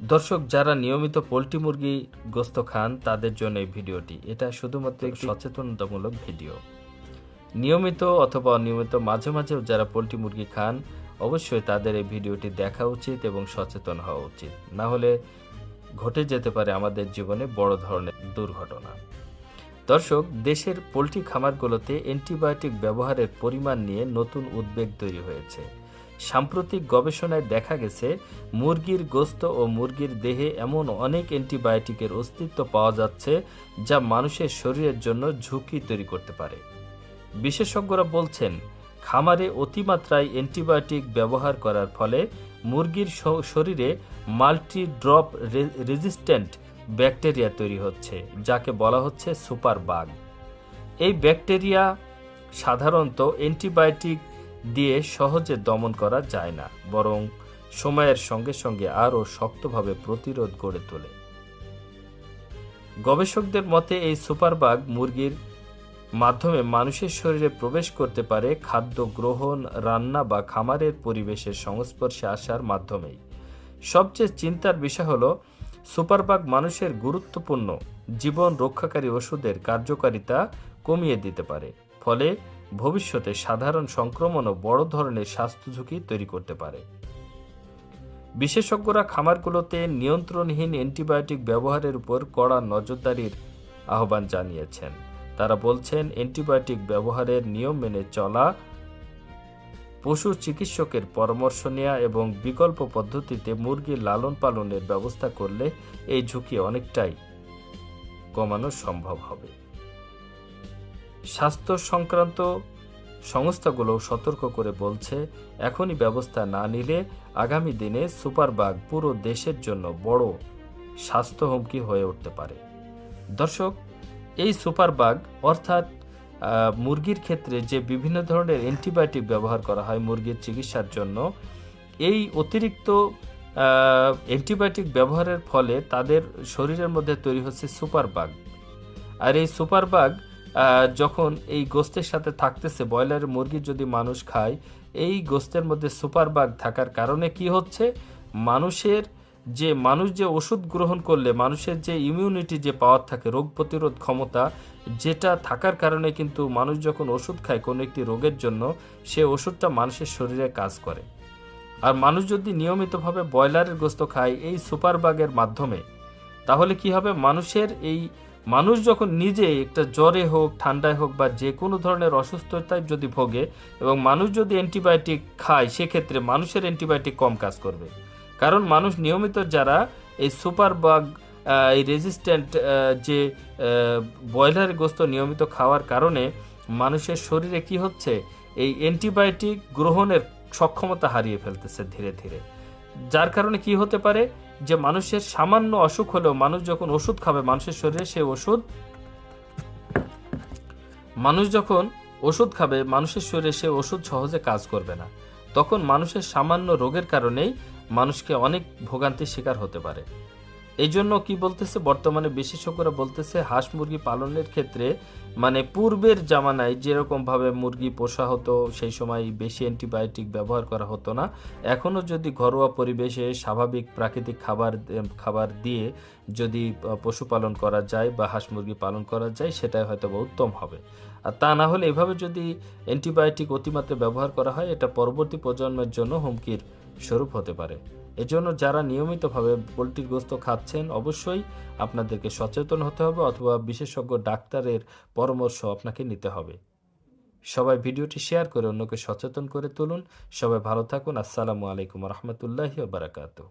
দর্শক যারা নিয়মিত পোলট্রি মুরগি গোস্ত খান তাদের জন্য এই ভিডিওটি। এটা শুধুমাত্র একটি সচেতনতামূলক ভিডিও। নিয়মিত অথবা অনিয়মিত মাঝে মাঝেও যারা পোলট্রি মুরগি খান অবশ্যই তাদের এই ভিডিওটি দেখা উচিত এবং সচেতন হওয়া উচিত। না হলে ঘটে যেতে পারে আমাদের জীবনে বড় ধরনের দুর্ঘটনা। দর্শক দেশের পোলট্রি খামারগুলোতে অ্যান্টিবায়োটিক ব্যবহারের পরিমাণ নিয়ে নতুন উদ্বেগ তৈরি হয়েছে। সাম্প্রতিক গবেষণায় দেখা গেছে, মুরগির গোস্ত ও মুরগির দেহে এমন অনেক অ্যান্টিবায়োটিকের অস্তিত্ব পাওয়া যাচ্ছে যা মানুষের শরীরের জন্য ঝুঁকি তৈরি করতে পারে। বিশেষজ্ঞরা বলছেন, খামারে অতিমাত্রায় অ্যান্টিবায়োটিক ব্যবহার করার ফলে মুরগির শরীরে মাল্টি ড্রপ রেজিস্ট্যান্ট ব্যাকটেরিয়া তৈরি হচ্ছে, যাকে বলা হচ্ছে সুপার বাগ এই ব্যাকটেরিয়া সাধারণত অ্যান্টিবায়োটিক দিয়ে সহজে দমন করা যায় না, বরং সময়ের সঙ্গে সঙ্গে আরও শক্তভাবে প্রতিরোধ গড়ে তোলে। গবেষকদের মতে, এই সুপারবাগ মুরগির মাধ্যমে মানুষের শরীরে প্রবেশ করতে পারে খাদ্য গ্রহণ, রান্না বা খামারের পরিবেশের সংস্পর্শে আসার মাধ্যমেই। সবচেয়ে চিন্তার বিষয় হল, সুপারবাগ মানুষের গুরুত্বপূর্ণ জীবন রক্ষাকারী ওষুধের কার্যকারিতা কমিয়ে দিতে পারে, ফলে ভবিষ্যতে সাধারণ সংক্রমণও বড় ধরনের স্বাস্থ্য ঝুঁকি তৈরি করতে পারে। বিশেষজ্ঞরা খামারগুলোতে নিয়ন্ত্রণহীন অ্যান্টিবায়োটিক ব্যবহারের উপর কড়া নজরদারির আহ্বান জানিয়েছেন। তারা বলছেন, অ্যান্টিবায়োটিক ব্যবহারের নিয়ম মেনে চলা পশু চিকিৎসকের পরামর্শ নেওয়া এবং বিকল্প পদ্ধতিতে মুরগির লালন পালনের ব্যবস্থা করলে এই ঝুঁকি অনেকটাই কমানো সম্ভব হবে। স্বাস্থ্য সংক্রান্ত সংস্থাগুলো সতর্ক করে বলছে, এখনই ব্যবস্থা না নিলে আগামী দিনে সুপারবাগ পুরো দেশের জন্য বড় স্বাস্থ্য হুমকি হয়ে উঠতে পারে। দর্শক, এই সুপারবাগ অর্থাৎ মুরগির ক্ষেত্রে যে বিভিন্ন ধরনের অ্যান্টিবায়োটিক ব্যবহার করা হয় মুরগির চিকিৎসার জন্য, এই অতিরিক্ত অ্যান্টিবায়োটিক ব্যবহারের ফলে তাদের শরীরের মধ্যে তৈরি হচ্ছে সুপারবাগ। আর এই সুপারবাগ যখন এই গোস্তের সাথে থাকতেছে, ব্রয়লার মুরগি যদি মানুষ খায়, এই গোস্তের মধ্যে সুপারবাগ থাকার কারণে কি হচ্ছে? মানুষের যে, মানুষ যে ওষুধ গ্রহণ করলে, মানুষের যে ইমিউনিটি যে পাওয়ার থাকে, রোগ প্রতিরোধ ক্ষমতা, যেটা থাকার কারণে কিন্তু মানুষ যখন ওষুধ খায় কোনো একটি রোগের জন্য, সে ওষুধটা মানুষের শরীরে কাজ করে। আর মানুষ যদি নিয়মিতভাবে ব্রয়লারের গোস্ত খায় এই সুপারবাগের মাধ্যমে, তাহলে কি হবে? মানুষের এই মানুষ যখন নিজে একটা জ্বরে হোক, ঠান্ডায় হোক বা যে কোনো ধরনের অসুস্থতায় যদি ভোগে এবং মানুষ যদি অ্যান্টিবায়োটিক খায়, সেক্ষেত্রে মানুষের অ্যান্টিবায়োটিক কম কাজ করবে। কারণ মানুষ নিয়মিত যারা এই সুপার বাগ এই রেজিস্ট্যান্ট যে ব্রয়লার গোস্ত নিয়মিত খাওয়ার কারণে মানুষের শরীরে কি হচ্ছে? এই অ্যান্টিবায়োটিক গ্রহণের সক্ষমতা হারিয়ে ফেলতেছে ধীরে ধীরে। যার কারণে কি হতে পারে? যে মানুষের সামান্য অসুখ হলেও মানুষ যখন ওষুধ খাবে, মানুষের শরীরে সেই ওষুধ, মানুষ যখন ওষুধ খাবে, মানুষের শরীরে সে ওষুধ সহজে কাজ করবে না। তখন মানুষের সামান্য রোগের কারণেই মানুষকে অনেক ভোগান্তির শিকার হতে পারে। এই জন্য কি বলতেছে, বর্তমানে বিশেষজ্ঞরা বলতেছে, হাঁস মুরগি পালনের ক্ষেত্রে মানে পূর্বের জামানায় যেরকম ভাবে মুরগি পোষা হতো, সেই সময় বেশি অ্যান্টিবায়োটিক ব্যবহার করা হতো না। এখনও যদি ঘরোয়া পরিবেশে স্বাভাবিক প্রাকৃতিক খাবার খাবার দিয়ে যদি পশুপালন করা যায় বা হাঁস মুরগি পালন করা যায়, সেটাই হয়তো উত্তম হবে। আর তা না হলে এভাবে যদি অ্যান্টিবায়োটিক অতিমাত্রা ব্যবহার করা হয়, এটা পরবর্তী প্রজন্মের জন্য হুমকির স্বরূপ হতে পারে। এজন্য যারা নিয়মিতভাবে পোলট্রির গোস্ত খাচ্ছেন, অবশ্যই আপনাদেরকে সচেতন হতে হবে অথবা বিশেষজ্ঞ ডাক্তারের পরামর্শ আপনাকে নিতে হবে। সবাই ভিডিওটি শেয়ার করে অন্যকে সচেতন করে তুলুন। সবাই ভালো থাকুন। আসসালামু আলাইকুম রহমতুল্লাহি বারাকাতুহ।